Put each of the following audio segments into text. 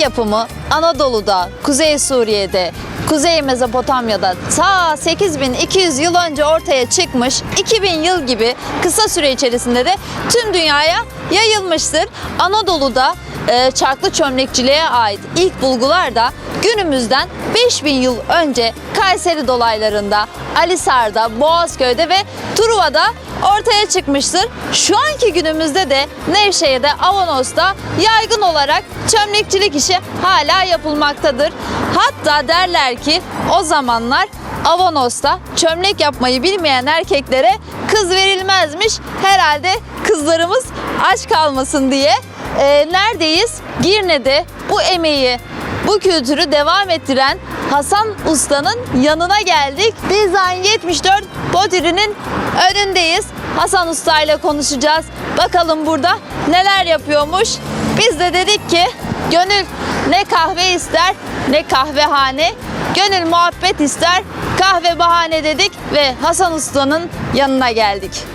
yapımı Anadolu'da, Kuzey Suriye'de, Kuzey Mezopotamya'da ta 8200 yıl önce ortaya çıkmış 2000 yıl gibi kısa süre içerisinde de tüm dünyaya yayılmıştır. Anadolu'da e, çarklı çömlekçiliğe ait ilk bulgular da günümüzden 5000 yıl önce Kayseri dolaylarında, Alisar'da, Boğazköy'de ve Truva'da ortaya çıkmıştır. Şu anki günümüzde de Nevşehir'de, Avanos'ta yaygın olarak çömlekçilik işi hala yapılmaktadır. Hatta derler ki o zamanlar Avanos'ta çömlek yapmayı bilmeyen erkeklere kız verilmezmiş. Herhalde kızlarımız aç kalmasın diye. Ee, neredeyiz? Girne'de bu emeği, bu kültürü devam ettiren Hasan Usta'nın yanına geldik. Design 74 Pottery'nin önündeyiz. Hasan Usta ile konuşacağız. Bakalım burada neler yapıyormuş. Biz de dedik ki gönül ne kahve ister ne kahvehane. Gönül muhabbet ister kahve bahane dedik ve Hasan Usta'nın yanına geldik.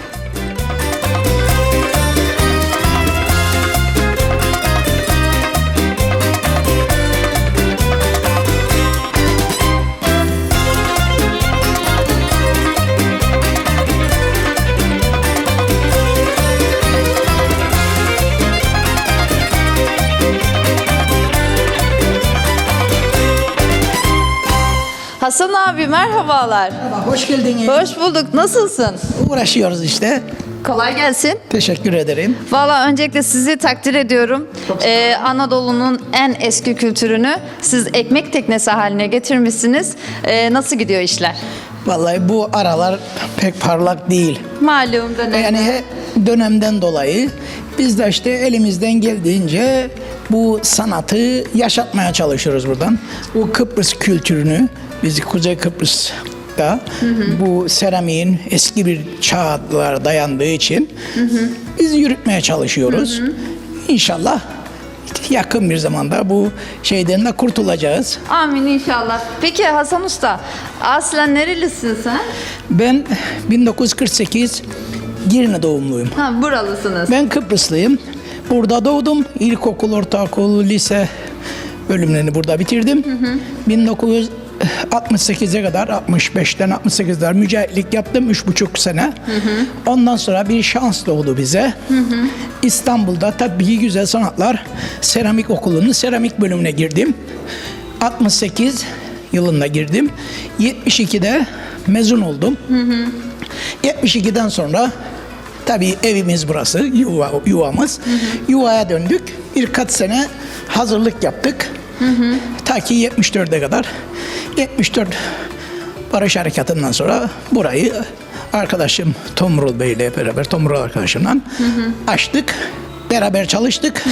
Hasan abi merhabalar. Hoş geldin. Hoş bulduk. Nasılsın? Uğraşıyoruz işte. Kolay gelsin. Teşekkür ederim. Valla öncelikle sizi takdir ediyorum. Ee, Anadolu'nun en eski kültürünü siz ekmek teknesi haline getirmişsiniz. Ee, nasıl gidiyor işler? Vallahi bu aralar pek parlak değil. Malum dönem. Yani he- dönemden dolayı biz de işte elimizden geldiğince bu sanatı yaşatmaya çalışıyoruz buradan. Bu Kıbrıs kültürünü, biz Kuzey Kıbrıs'ta bu seramiğin eski bir çağlara dayandığı için biz yürütmeye çalışıyoruz. İnşallah yakın bir zamanda bu şeyden de kurtulacağız. Amin inşallah. Peki Hasan Usta, aslen nerelisin sen? Ben 1948 Girne doğumluyum. Ha buralısınız. Ben Kıbrıslıyım. Burada doğdum. İlkokul, ortaokul, lise bölümlerini burada bitirdim. 1968'e kadar 65'ten 68'e kadar mücahitlik yaptım. Üç buçuk sene. Ondan sonra bir şans doğdu bize. İstanbul'da tabii güzel sanatlar seramik okulunun seramik bölümüne girdim. 68 yılında girdim. 72'de mezun oldum. 72'den sonra tabii evimiz burası, yuva, yuvamız. Yuvaya döndük. Birkaç sene hazırlık yaptık. Ta ki 74'e kadar. 74 Barış Harekatı'ndan sonra burayı arkadaşım Tomrul Bey ile beraber, Tomrul arkadaşımla açtık. Beraber çalıştık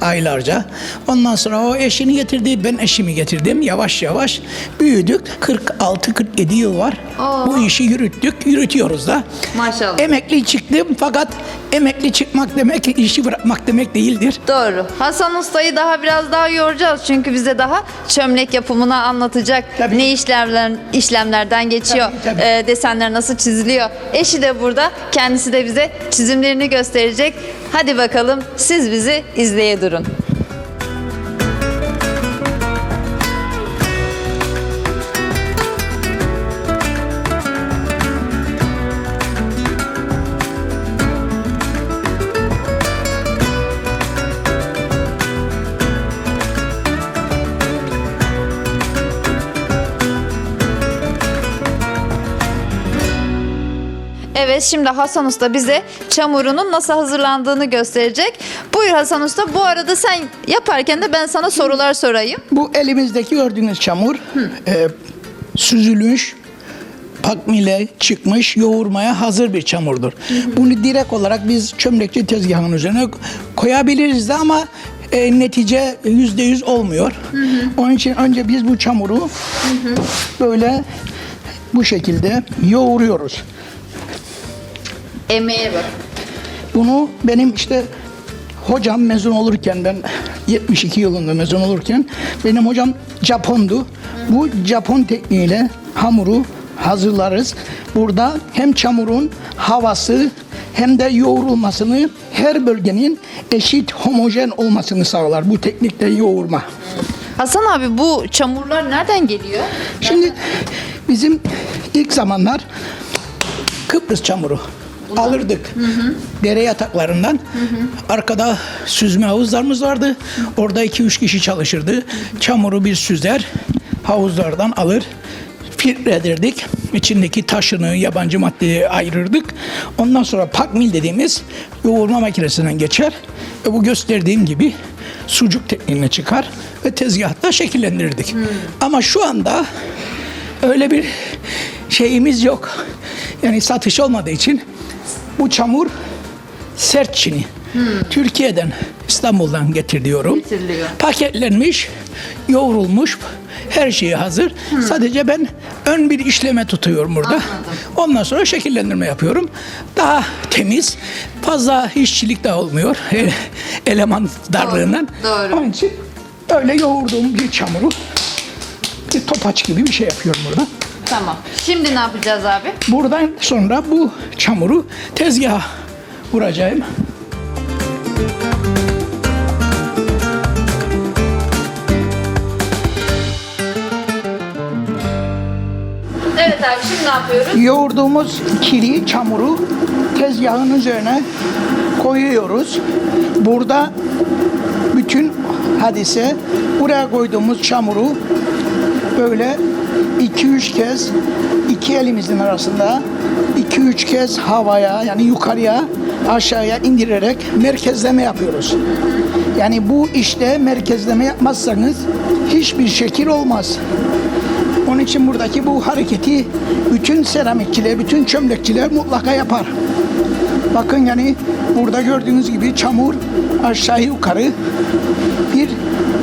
aylarca. Ondan sonra o eşini getirdi, ben eşimi getirdim. Yavaş yavaş büyüdük. 46-47 yıl var. Oo. Bu işi yürüttük, yürütüyoruz da. Maşallah. Emekli çıktım fakat emekli çıkmak demek işi bırakmak demek değildir. Doğru. Hasan Usta'yı daha biraz daha yoracağız çünkü bize daha çömlek yapımını anlatacak. Tabii. Ne işlemler işlemlerden geçiyor, Tabii, tabii. e, desenler nasıl çiziliyor. Eşi de burada, kendisi de bize çizimlerini gösterecek. Hadi bakalım siz bizi izleye durun. Evet şimdi Hasan Usta bize çamurunun nasıl hazırlandığını gösterecek. Buyur Hasan Usta. Bu arada sen yaparken de ben sana sorular sorayım. Bu elimizdeki gördüğünüz çamur e, süzülmüş, pakmile çıkmış, yoğurmaya hazır bir çamurdur. Bunu direkt olarak biz çömlekçi tezgahının üzerine koyabiliriz de ama e, netice yüzde yüz olmuyor. Onun için önce biz bu çamuru böyle bu şekilde yoğuruyoruz. Emeğe bak. Bunu benim işte hocam mezun olurken ben 72 yılında mezun olurken benim hocam Japondu. Bu Japon tekniğiyle hamuru hazırlarız. Burada hem çamurun havası hem de yoğrulmasını her bölgenin eşit homojen olmasını sağlar bu teknikle yoğurma. Hasan abi bu çamurlar nereden geliyor? Şimdi bizim ilk zamanlar Kıbrıs çamuru alırdık. Dere yataklarından. Arkada süzme havuzlarımız vardı. Orada 2-3 kişi çalışırdı. Çamuru bir süzer, havuzlardan alır. Filtre ederdik. İçindeki taşını, yabancı maddeyi ayırırdık. Ondan sonra pakmil dediğimiz yoğurma makinesinden geçer. Ve bu gösterdiğim gibi sucuk tekniğine çıkar ve tezgahta şekillendirirdik. Ama şu anda öyle bir şeyimiz yok. Yani satış olmadığı için bu çamur sert çini. Türkiye'den, İstanbul'dan getiriliyorum. Getiriliyor. Paketlenmiş, yoğrulmuş, her şeyi hazır. Sadece ben ön bir işleme tutuyorum burada. Ondan sonra şekillendirme yapıyorum. Daha temiz, fazla işçilik de olmuyor. e, Eleman darlığından. doğru. Onun için öyle yoğurduğum bir çamuru bir topaç gibi bir şey yapıyorum burada. Tamam. Şimdi ne yapacağız abi? Buradan sonra bu çamuru tezgaha vuracağım. Evet abi şimdi ne yapıyoruz? Yoğurduğumuz kiri, çamuru tezgahın üzerine koyuyoruz. Burada bütün hadise buraya koyduğumuz çamuru böyle 2-3 kez iki elimizin arasında 2-3 kez havaya yani yukarıya aşağıya indirerek merkezleme yapıyoruz. Yani bu işte merkezleme yapmazsanız hiçbir şekil olmaz. Onun için buradaki bu hareketi bütün seramikçiler, bütün çömlekçiler mutlaka yapar. Bakın yani burada gördüğünüz gibi çamur aşağı yukarı bir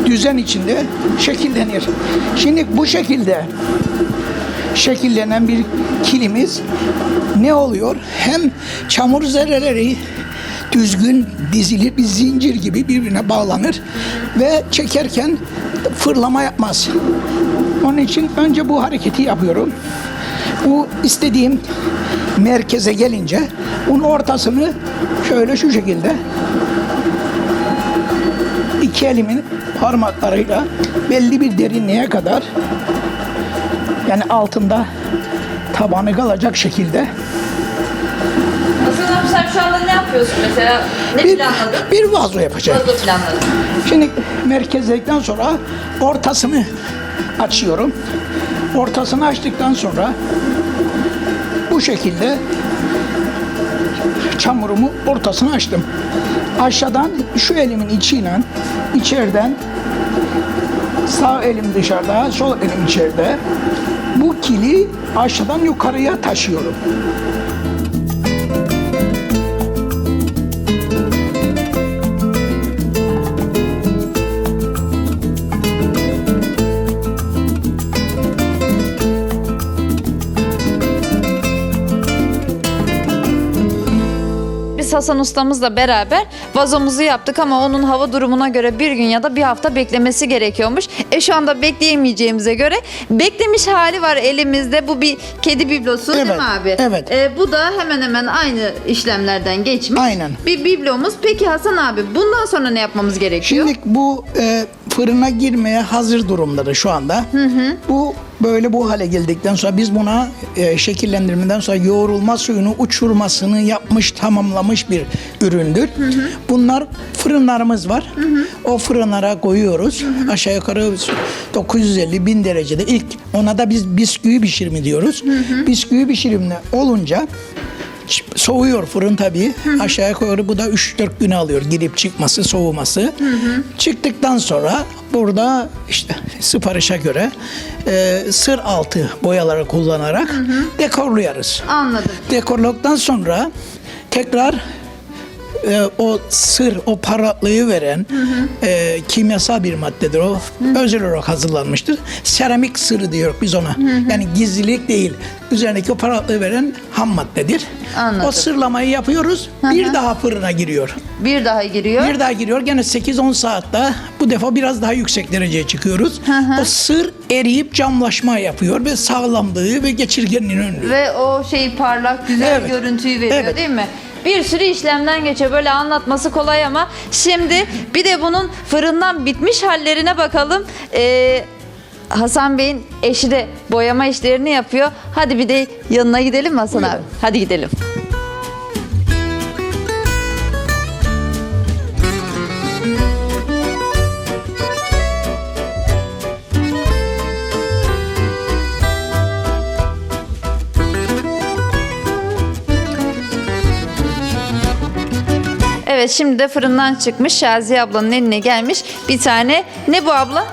düzen içinde şekillenir. Şimdi bu şekilde şekillenen bir kilimiz ne oluyor? Hem çamur zerreleri düzgün dizilir bir zincir gibi birbirine bağlanır ve çekerken fırlama yapmaz. Onun için önce bu hareketi yapıyorum. Bu istediğim merkeze gelince bunun ortasını şöyle şu şekilde iki elimin parmaklarıyla belli bir derinliğe kadar yani altında tabanı kalacak şekilde Hasan abi sen şu anda ne yapıyorsun mesela? Ne bir, planladın? bir vazo yapacağım. Vazo planladın. Şimdi merkezledikten sonra ortasını açıyorum. Ortasını açtıktan sonra bu şekilde çamurumu ortasını açtım. Aşağıdan şu elimin içiyle içeriden sağ elim dışarıda, sol elim içeride. Bu kili aşağıdan yukarıya taşıyorum. Biz Hasan ustamızla beraber vazomuzu yaptık ama onun hava durumuna göre bir gün ya da bir hafta beklemesi gerekiyormuş. E şu anda bekleyemeyeceğimize göre beklemiş hali var elimizde. Bu bir kedi biblosu değil mi abi? evet. E, bu da hemen hemen aynı işlemlerden geçmiş. Aynen. Bir biblomuz. Peki Hasan abi bundan sonra ne yapmamız gerekiyor? Şimdi bu e, fırına girmeye hazır durumdadır şu anda. Bu böyle bu hale geldikten sonra biz buna e, şekillendirmeden sonra yoğrulma suyunu uçurmasını yapmış, tamamlamış bir üründür. Bunlar fırınlarımız var. O fırınlara koyuyoruz. Aşağı yukarı 950 bin derecede ilk ona da biz bisküvi pişirimi diyoruz. Bisküvi pişirimine olunca Soğuyor fırın tabii. Aşağı yukarı bu da 3-4 gün alıyor girip çıkması, soğuması. Çıktıktan sonra burada işte siparişe göre e, sır altı boyaları kullanarak dekorluyoruz. Anladım. Dekorluktan sonra tekrar e, o sır, o parlaklığı veren e, kimyasal bir maddedir o. Özel olarak hazırlanmıştır. Seramik sırrı diyor biz ona. Yani gizlilik değil. Üzerindeki o parlaklığı veren ham maddedir. Anladım. O sırlamayı yapıyoruz. Bir daha fırına giriyor. Bir daha giriyor. Bir daha giriyor. Gene 8-10 saatte bu defa biraz daha yüksek dereceye çıkıyoruz. O sır eriyip camlaşma yapıyor ve sağlamlığı ve geçirgenliğini önlüyor. Ve o şeyi parlak güzel Evet. görüntüyü veriyor Evet. değil mi? Bir sürü işlemden geçiyor. Böyle anlatması kolay ama şimdi bir de bunun fırından bitmiş hallerine bakalım. Ee, Hasan Bey'in eşi de boyama işlerini yapıyor. Hadi bir de yanına gidelim mi Hasan abi? Hadi gidelim. Evet şimdi de fırından çıkmış Şaziye ablanın eline gelmiş bir tane ne bu abla?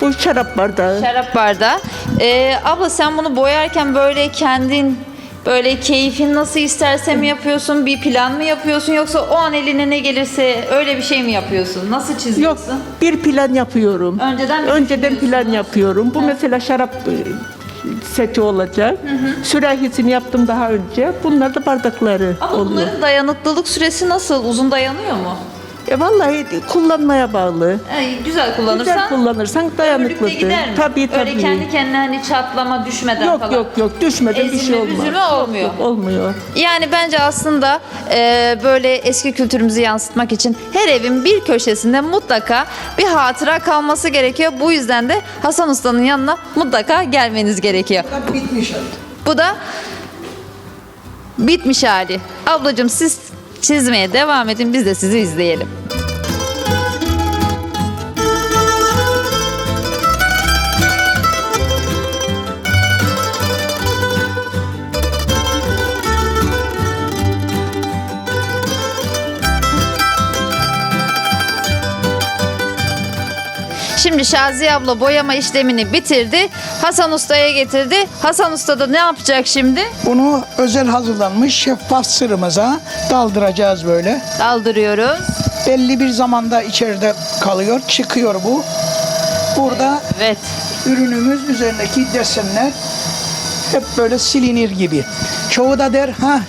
Bu şarap bardağı. Şarap bardağı. Ee, abla sen bunu boyarken böyle kendin böyle keyfin nasıl isterse mi yapıyorsun? Bir plan mı yapıyorsun yoksa o an eline ne gelirse öyle bir şey mi yapıyorsun? Nasıl Yok, çiziyorsun? bir plan yapıyorum. Önceden mi Önceden düşünüyorsun? plan yapıyorum. Bu mesela şarap seti olacak. Sürahisini yaptım daha önce. Bunlar da bardakları Ama oluyor. bunların dayanıklılık süresi nasıl? Uzun dayanıyor mu? E vallahi kullanmaya bağlı. Ay, güzel kullanırsan Güzel kullanırsan ömürlükte dayanıklıdır. gider mi? Tabii tabii. Öyle kendi kendine hani çatlama düşmeden Yok falan. yok yok düşmeden bir Ezilme, şey olmaz. büzülme olmuyor. yok, olmuyor. Yani bence aslında e, böyle eski kültürümüzü yansıtmak için her evin bir köşesinde mutlaka bir hatıra kalması gerekiyor. Bu yüzden de Hasan Usta'nın yanına mutlaka gelmeniz gerekiyor. Bitmiş artık. Bu da bitmiş hali. Ablacığım siz çizmeye devam edin biz de sizi izleyelim. Şimdi Şaziye abla boyama işlemini bitirdi. Hasan Usta'ya getirdi. Hasan Usta da ne yapacak şimdi? Bunu özel hazırlanmış şeffaf sırımıza daldıracağız böyle. Daldırıyoruz. Belli bir zamanda içeride kalıyor, çıkıyor bu. Burada Evet. ürünümüz üzerindeki desenler hep böyle silinir gibi. Çoğu da der ha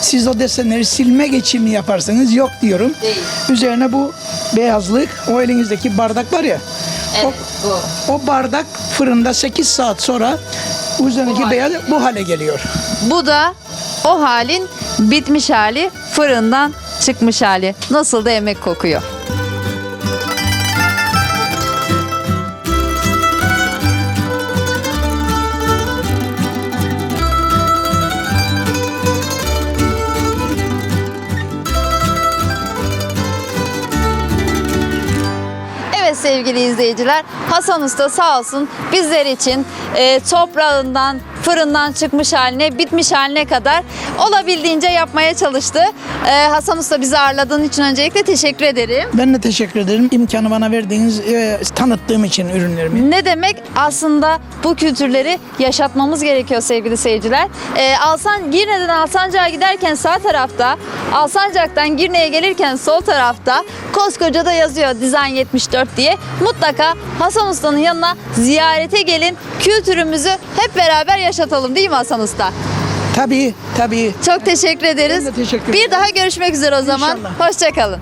siz o desenleri silme geçimi yaparsınız. Yok diyorum. Değil. Üzerine bu beyazlık, o elinizdeki bardak var ya. Evet bu. O, bardak fırında 8 saat sonra üzerindeki beyaz bu hale geliyor. Bu da o halin bitmiş hali, fırından çıkmış hali. Nasıl da yemek kokuyor. Sevgili izleyiciler, Hasan Usta sağ olsun bizler için e, toprağından, fırından çıkmış haline, bitmiş haline kadar olabildiğince yapmaya çalıştı. E, Hasan Usta bizi ağırladığın için öncelikle teşekkür ederim. Ben de teşekkür ederim. İmkanı bana verdiğiniz, e, tanıttığım için ürünlerimi. Ne demek? Aslında bu kültürleri yaşatmamız gerekiyor sevgili seyirciler. Ee, Alsan, Girne'den Alsancak'a giderken sağ tarafta, Alsancak'tan Girne'ye gelirken sol tarafta koskoca da yazıyor Design 74 diye. Mutlaka Hasan Usta'nın yanına ziyarete gelin. Kültürümüzü hep beraber yaşatalım değil mi Hasan Usta? Tabii, tabii. Çok teşekkür ederiz. Ben de teşekkür Bir ederim. daha görüşmek üzere o zaman. İnşallah. Hoşçakalın.